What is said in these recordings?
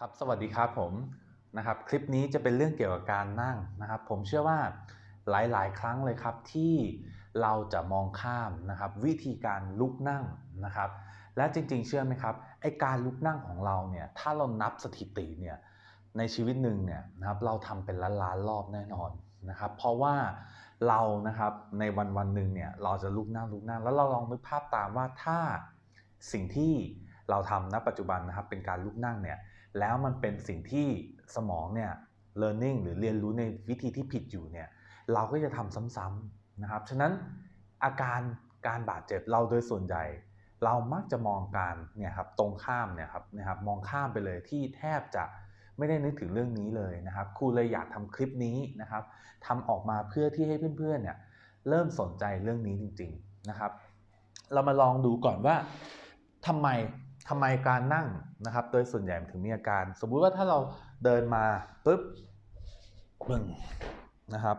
ครับสวัสดีครับผมนะครับคลิปนี้จะเป็นเรื่องเกี่ยวกับการนั่งนะครับ ผมเชื่อว่าหลายๆ ครั้งเลยครับที่เราจะมองข้ามนะครับ วิธีการลุกนั่งนะครับ และจริงๆ เชื่อไหมครับไอการลุกนั่งของเราเนี่ยถ้าเรานับสถิติเนี่ยในชีวิตหนึ่งเนี่ยนะครับเราทำเป็นล้านล้านๆรอบแน่นอนนะครับ เพราะว่าเรานะครับในวันวันหนึ่งเนี่ยเราจะลุกนั่งลุกนั่งแล้วเราลองนึกภาพตามว่าถ้าสิ่งที่เราทำณปัจจุบันนะครับเป็นการลุกนั่งเนี่ย แล้วมันเป็นสิ่งที่สมองเนี่ย learning หรือเรียนรู้ในวิธีที่ผิดอยู่เนี่ยเราก็จะทำซ้ำๆนะครับ ฉะนั้นอาการการบาดเจ็บเราโดยส่วนใหญ่ เรามักจะมองการเนี่ยครับตรงข้ามเนี่ยครับนะครับมองข้ามไปเลยที่แทบจะไม่ได้นึกถึงเรื่องนี้เลยนะครับครูเลยอยากทำคลิปนี้นะครับทำออกมาเพื่อที่ให้เพื่อนๆเนี่ยเริ่มสนใจเรื่องนี้จริง ๆนะครับ เรามาลองดูก่อนว่าทำไม ทำไมการนั่งนะครับ โดยส่วนใหญ่ถึงมีอาการ สมมุติว่าถ้าเราเดินมาปุ๊บปึ้งนะครับ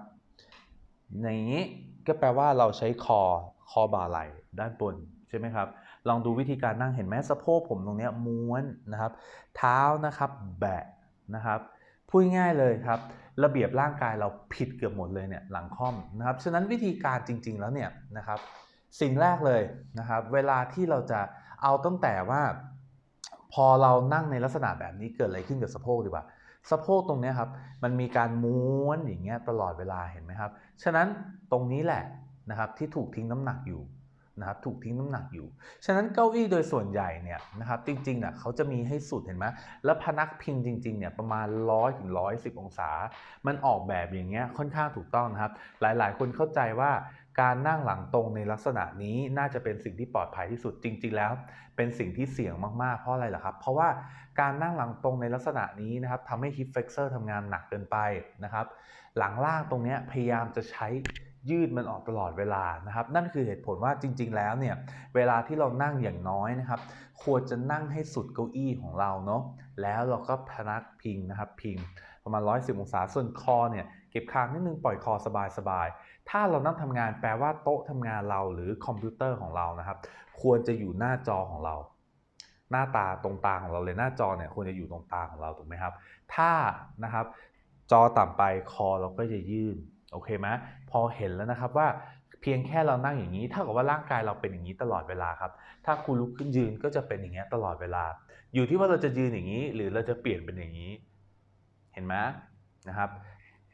อย่างนี้ก็แปลว่าเราใช้คอคอบ่าไหล่ด้านบนใช่ไหมครับ ลองดูวิธีการนั่งเห็นไหมสะโพกผมตรงนี้ม้วนนะครับ เท้านะครับแบะนะครับพูดง่ายเลยครับ ระเบียบร่างกายเราผิดเกือบหมดเลยเนี่ยหลังค่อมนะครับ ฉะนั้นวิธีการจริง ๆ แล้วเนี่ยนะครับ สิ่งแรกเลยนะครับ เวลาที่เราจะ เอาตั้งแต่ว่า พอเรานั่งในลักษณะแบบนี้เกิดอะไรขึ้นกับสะโพกดีกว่าสะโพกตรงเนี้ยครับมันมีการม้วนอย่างเงี้ยตลอดเวลาเห็นไหมครับ ฉะนั้นตรงนี้แหละนะครับที่ถูกทิ้งน้ำหนักอยู่นะครับถูกทิ้งน้ำหนักอยู่ ฉะนั้นเก้าอี้โดยส่วนใหญ่เนี่ยนะครับจริงๆน่ะเขาจะมีให้สุดเห็นไหมแล้วพนักพิงจริงๆเนี่ยประมาณ100ถึง110องศา มันออกแบบอย่างเงี้ยค่อนข้างถูกต้องนะครับ หลายๆ คนเข้าใจว่า การนั่งหลังตรงในลักษณะนี้น่าจะเป็นสิ่งที่ปลอดภัยที่สุดจริง ๆ แล้ว เป็นสิ่งที่เสี่ยงมากๆเพราะอะไรล่ะครับ เพราะว่าการนั่งหลังตรงในลักษณะนี้นะครับทำให้ hip flexor ทำงานหนักเกินไปนะครับ หลังล่างตรงเนี้ยพยายามจะใช้ยืดมันออกตลอดเวลานะครับ นั่นคือเหตุผลว่าจริง ๆ แล้วเนี่ยเวลาที่เรานั่งอย่างน้อยนะครับ ควรจะนั่งให้สุดเก้าอี้ของเราเนาะแล้วเราก็พนักพิงนะครับ พิงประมาณ110องศาส่วนคอเนี่ย เก็บคางนิดนึงปล่อยคอสบายๆ ถ้าเรานั่งทำงานแปลว่าโต๊ะทำงานเราหรือคอมพิวเตอร์ของเรานะครับ ควรจะอยู่หน้าจอของเรา หน้าตาตรงตาของเราเลยหน้าจอเนี่ยควรจะอยู่ตรงตาของเราถูกไหมครับ ถ้านะครับจอต่ำไปคอเราก็จะยื่นโอเคไหมพอเห็นแล้วนะครับว่าเพียงแค่เรานั่งอย่างนี้เท่ากับว่าร่างกายเราเป็นอย่างนี้ตลอดเวลาครับ ถ้าคุณลุกขึ้นยืนก็จะเป็นอย่างนี้ตลอดเวลา อยู่ที่ว่าเราจะยืนอย่างนี้ หรือเราจะเปลี่ยนเป็นอย่างนี้ เห็นไหมนะครับ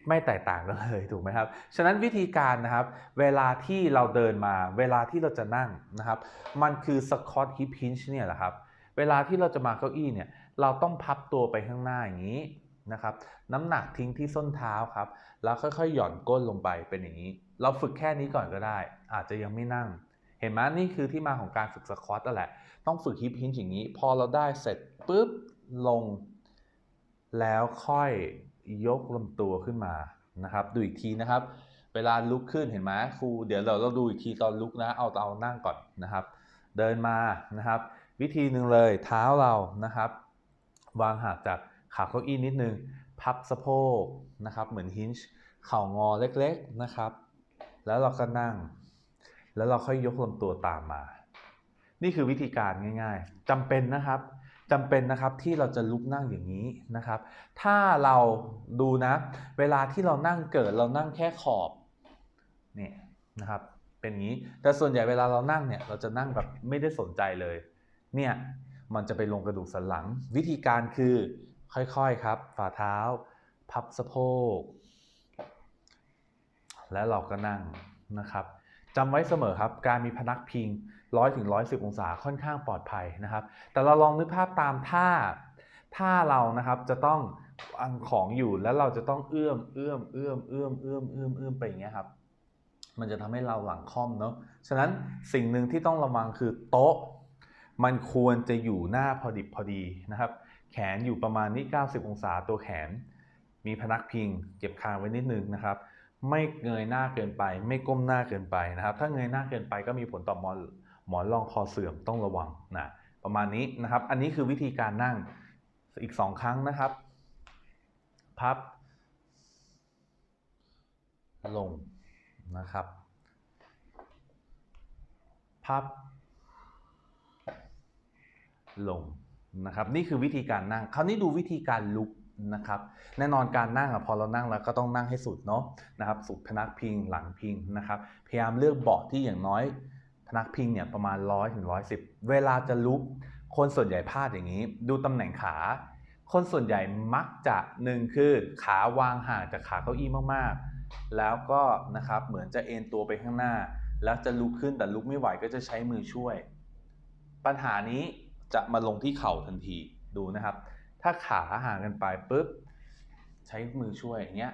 ไม่แตกต่างกันเลยถูกไหมครับ ฉะนั้นวิธีการนะครับ เวลาที่เราเดินมาเวลาที่เราจะนั่งนะครับ มันคือ Scott Hip Hinge เนี่ยแหละครับ เวลาที่เราจะมาเก้าอี้เนี่ยเราต้องพับตัวไปข้างหน้าอย่างนี้นะครับน้ำหนักทิ้งที่ส้นเท้าครับ แล้วค่อยๆ หย่อนก้นลงไปเป็นอย่างนี้ เราฝึกแค่นี้ก่อนก็ได้ อาจจะยังไม่นั่ง เห็นไหมนี่คือที่มาของการฝึกสควอตนั่นแหละ ต้องฝึกฮิปฮินอย่างนี้ พอเราได้เสร็จปุ๊บลง แล้วค่อย ยกลำตัวขึ้นมานะครับ ดูอีกทีนะครับ เวลาลุกขึ้นเห็นไหมครูเดี๋ยวเราเราดูอีกทีตอนลุกนะ เอาเอานั่งก่อนนะครับ เดินมานะครับ วิธีหนึ่งเลยเท้าเรานะครับ วางห่างจากขาเก้าอี้นิดนึง พับสะโพกนะครับ เหมือนฮินช์เข่างอเล็กๆนะครับ แล้วเราก็นั่ง แล้วเราค่อยยกลำตัวตามมา นี่คือวิธีการง่าย ๆจำเป็นนะครับ จำเป็นนะครับที่เราจะลุกนั่งอย่างนี้นะครับ ถ้าเราดูนะ เวลาที่เรานั่งเกิดเรานั่งแค่ขอบเนี่ยนะครับ เป็นอย่างนี้ แต่ส่วนใหญ่เวลาเรานั่งเนี่ยเราจะนั่งแบบไม่ได้สนใจเลย เนี่ยมันจะไปลงกระดูกสันหลัง วิธีการคือค่อยๆครับ ฝ่าเท้า พับสะโพก แล้วเราก็นั่งนะครับจำไว้เสมอครับ การมีพนักพิง 100ถึง110องศาค่อนข้างปลอดภัยนะครับ แต่เราลองนึกภาพตามท่าถ้าเรานะครับจะต้องอังของอยู่แล้วเราจะต้องเอื้อมเอื้อมเอื้อมเอื้อมเอื้อมเอื้อมเอื้อมไปอย่างเงี้ยครับ มันจะทำให้เราหลังค่อมเนาะฉะนั้นสิ่งหนึ่งที่ต้องระวังคือโต๊ะ มันควรจะอยู่หน้าพอดิบพอดีนะครับ แขนอยู่ประมาณนี้ 90 องศาตัวแขน มีพนักพิง เก็บคางไว้นิดนึงนะครับ ไม่เงยหน้าเกินไป ไม่ก้มหน้าเกินไปนะครับ ถ้าเงยหน้าเกินไปก็มีผลต่อมอน หมอนรองคอเสื่อมต้องระวังนะประมาณนี้นะครับ อันนี้คือวิธีการนั่งอีกสองครั้งนะครับ พับ ลงนะครับ พับ ลงนะครับ นี่คือวิธีการนั่ง คราวนี้ดูวิธีการลุกนะครับ แน่นอนการนั่งอะพอเรานั่งแล้วก็ต้องนั่งให้สุดเนาะนะครับ สุดพนักพิงหลังพิงนะครับ พยายามเลือกเบาะที่อย่างน้อย นักพิงเนี่ยประมาณ 100ถึง110 เวลาจะลุก คนส่วนใหญ่พลาดอย่างนี้ ดูตำแหน่งขา คนส่วนใหญ่มักจะหนึ่งคือขาวางห่างจากขาเก้าอี้มากๆ แล้วก็นะครับเหมือนจะเอ็นตัวไปข้างหน้า แล้วจะลุกขึ้นแต่ลุกไม่ไหวก็จะใช้มือช่วย ปัญหานี้จะมาลงที่เข่าทันทีดูนะครับ ถ้าขาห่างกันไปปุ๊บใช้มือช่วยอย่างเงี้ย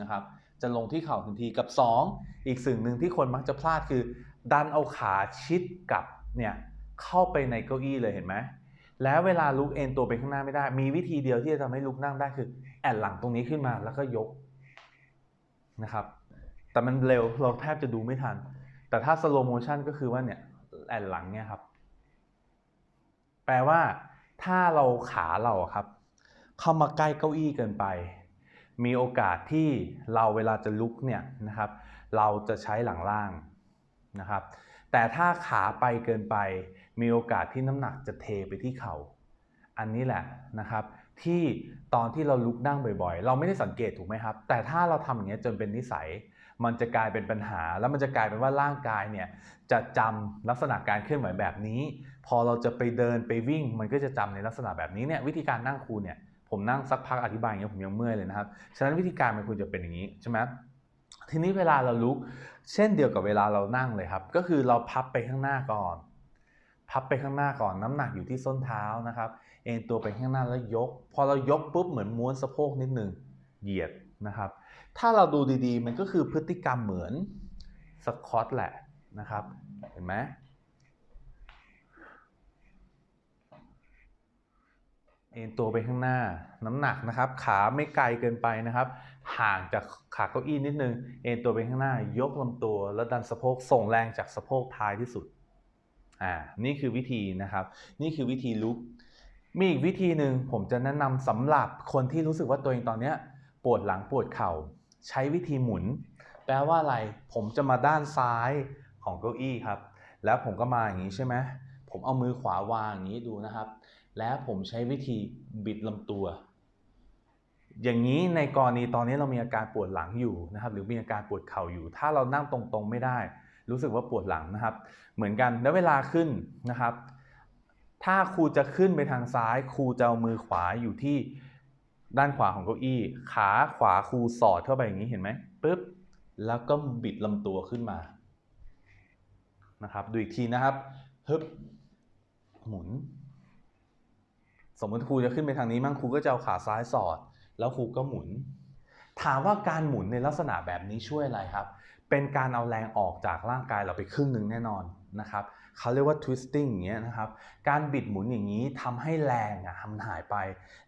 นะครับจะลงที่เข่าทันทีกับ 2 อีกสิ่งหนึ่งที่คนมักจะพลาดคือ ดันเอาขาชิดกับเนี่ยเข้าไปในเก้าอี้เลยเห็นไหมแล้วเวลาลุกเอนตัวไปข้างหน้าไม่ได้ มีวิธีเดียวที่จะทำให้ลุกนั่งได้คือแอนหลังตรงนี้ขึ้นมาแล้วก็ยกนะครับ แต่มันเร็วเราแทบจะดูไม่ทัน แต่ถ้าสโลโมชันก็คือว่าเนี่ยแอนหลังเนี่ยครับ แปลว่าถ้าเราขาเราครับ เข้ามาใกล้เก้าอี้เกินไป มีโอกาสที่เราเวลาจะลุกเนี่ยนะครับ เราจะใช้หลังล่าง นะครับ แต่ถ้าขาไปเกินไปมีโอกาสที่น้ำหนักจะเทไปที่เขา่าอันนี้แหละนะครับ ที่ตอนที่เราลุกนั่งบ่อยๆ เราไม่ได้สังเกตถูกไหมครับ แต่ถ้าเราทำอย่างนี้ยจนเป็นนิสัย มันจะกลายเป็นปัญหา แล้วมันจะกลายเป็นว่าร่างกายเนี่ยจะจำลักษณะการเคลื่อนไหวแบบนี้ พอเราจะไปเดินไปวิ่ง มันก็จะจำในลักษณะแบบนี้เนี่ยวิธีการนั่งครูเนี่ยผมนั่งสักพักอธิบายอย่างเงี้ยผมยังเมื่อยเลยนะครับ ฉะนั้นวิธีการมันควรจะเป็นอย่างนี้ใช่ไหม ทีนี้เวลาเราลุก เช่นเดียวกับเวลาเรานั่งเลยครับ ก็คือเราพับไปข้างหน้าก่อน พับไปข้างหน้าก่อน น้ำหนักอยู่ที่ส้นเท้านะครับ เอ็นตัวไปข้างหน้าแล้วยก พอเรายกปุ๊บเหมือนม้วนสะโพกนิดนึงเหยียดนะครับ ถ้าเราดูดีๆ มันก็คือพฤติกรรมเหมือนสควอตแหละนะครับ เห็นไหม เอ็นตัวไปข้างหน้า น้ำหนักนะครับ ขาไม่ไกลเกินไปนะครับ ห่างจากขาเก้าอี้นิดนึง เอ็นตัวไปข้างหน้า ยกลำตัว แล้วดันสะโพกส่งแรงจากสะโพกท้ายที่สุด อ่า นี่คือวิธีนะครับ นี่คือวิธีลุก มีอีกวิธีหนึ่งผมจะแนะนำสำหรับคนที่รู้สึกว่าตัวเองตอนเนี้ยปวดหลังปวดเข่า ใช้วิธีหมุน แปลว่าอะไร ผมจะมาด้านซ้ายของเก้าอี้ครับ แล้วผมก็มาอย่างนี้ใช่ไหมผมเอามือขวาวางอย่างนี้ดูนะครับ แล้วผมใช้วิธีบิดลำตัว อย่างนี้ในกรณีตอนนี้เรามีอาการปวดหลังอยู่นะครับ หรือมีอาการปวดเข่าอยู่ ถ้าเรานั่งตรงๆไม่ได้ รู้สึกว่าปวดหลังนะครับ เหมือนกันแล้วเวลาขึ้นนะครับ ถ้าครูจะขึ้นไปทางซ้ายครูจะเอามือขวาอยู่ที่ด้านขวาของเก้าอี้ ขาขวาครูสอดเข้าไปอย่างนี้เห็นไหมปึ๊บแล้วก็บิดลำตัวขึ้นมานะครับ ดูอีกทีนะครับฮึบหมุน สมมติครูจะขึ้นไปทางนี้มั่งครูก็จะเอาขาซ้ายสอด แล้วครูก็หมุน ถามว่าการหมุนในลักษณะแบบนี้ช่วยอะไรครับ เป็นการเอาแรงออกจากร่างกายเราไปครึ่งหนึ่งแน่นอนนะครับเขาเรียกว่า twisting อย่างเงี้ยนะครับ การบิดหมุนอย่างนี้ทำให้แรงอะมันหายไป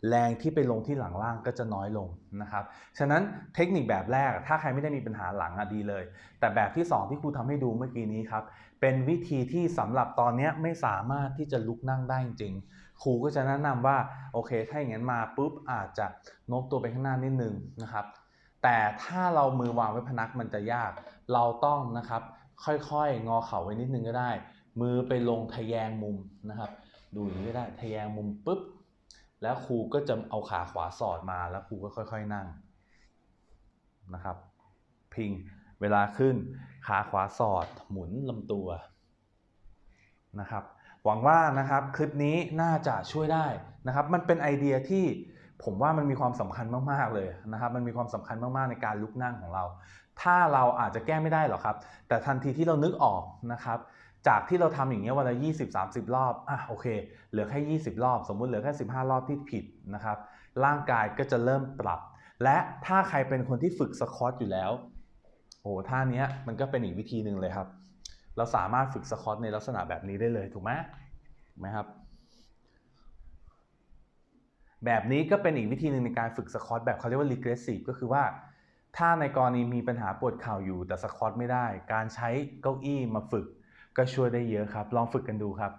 แรงที่ไปลงที่หลังล่างก็จะน้อยลงนะครับ ฉะนั้นเทคนิคแบบแรกถ้าใครไม่ได้มีปัญหาหลังอะดีเลย แต่แบบที่ 2 ที่ครูทำให้ดูเมื่อกี้นี้ครับ เป็นวิธีที่สำหรับตอนนี้ไม่สามารถที่จะลุกนั่งได้จริง ครูก็จะแนะนำว่าโอเค ถ้าอย่างนั้นมาปุ๊บอาจจะโน้มตัวไปข้างหน้านิดนึงนะครับ แต่ถ้าเรามือวางไว้พนักมันจะยาก เราต้องนะครับค่อยๆ งอเข่าไว้นิดนึงก็ได้ มือไปลงทะแยงมุมนะครับ ดูอย่างนี้ก็ได้ทะแยงมุมปุ๊บแล้วครูก็จะเอาขาขวาสอดมาแล้วครูก็ค่อย ๆนั่งนะครับ พิงเวลาขึ้นขาขวาสอดหมุนลำตัวนะครับ หวังว่านะครับคลิปนี้น่าจะช่วยได้นะครับ มันเป็นไอเดียที่ผมว่ามันมีความสำคัญมากๆเลยนะครับ มันมีความสำคัญมากๆในการลุกนั่งของเรา ถ้าเราอาจจะแก้ไม่ได้หรอกครับ แต่ทันทีที่เรานึกออกนะครับ จากที่เราทำอย่างเงี้ยวันละ 20-30 รอบ อะโอเค เหลือแค่ 20 รอบ สมมุติเหลือแค่ 15 รอบที่ผิดนะครับ ร่างกายก็จะเริ่มปรับ และถ้าใครเป็นคนที่ฝึกสควอตอยู่แล้วโอ้ท่านี้มันก็เป็นอีกวิธีหนึ่งเลยครับ เราสามารถฝึกสคอตในลักษณะแบบนี้ได้เลยถูกไหมถูกไหมครับ แบบนี้ก็เป็นอีกวิธีหนึ่งในการฝึกสคอตแบบเขาเรียกว่า regressive ก็คือว่า ถ้าในกรณีมีปัญหาปวดเข่าอยู่แต่สคอตไม่ได้ การใช้เก้าอี้มาฝึกก็ช่วยได้เยอะครับ ลองฝึกกันดูครับ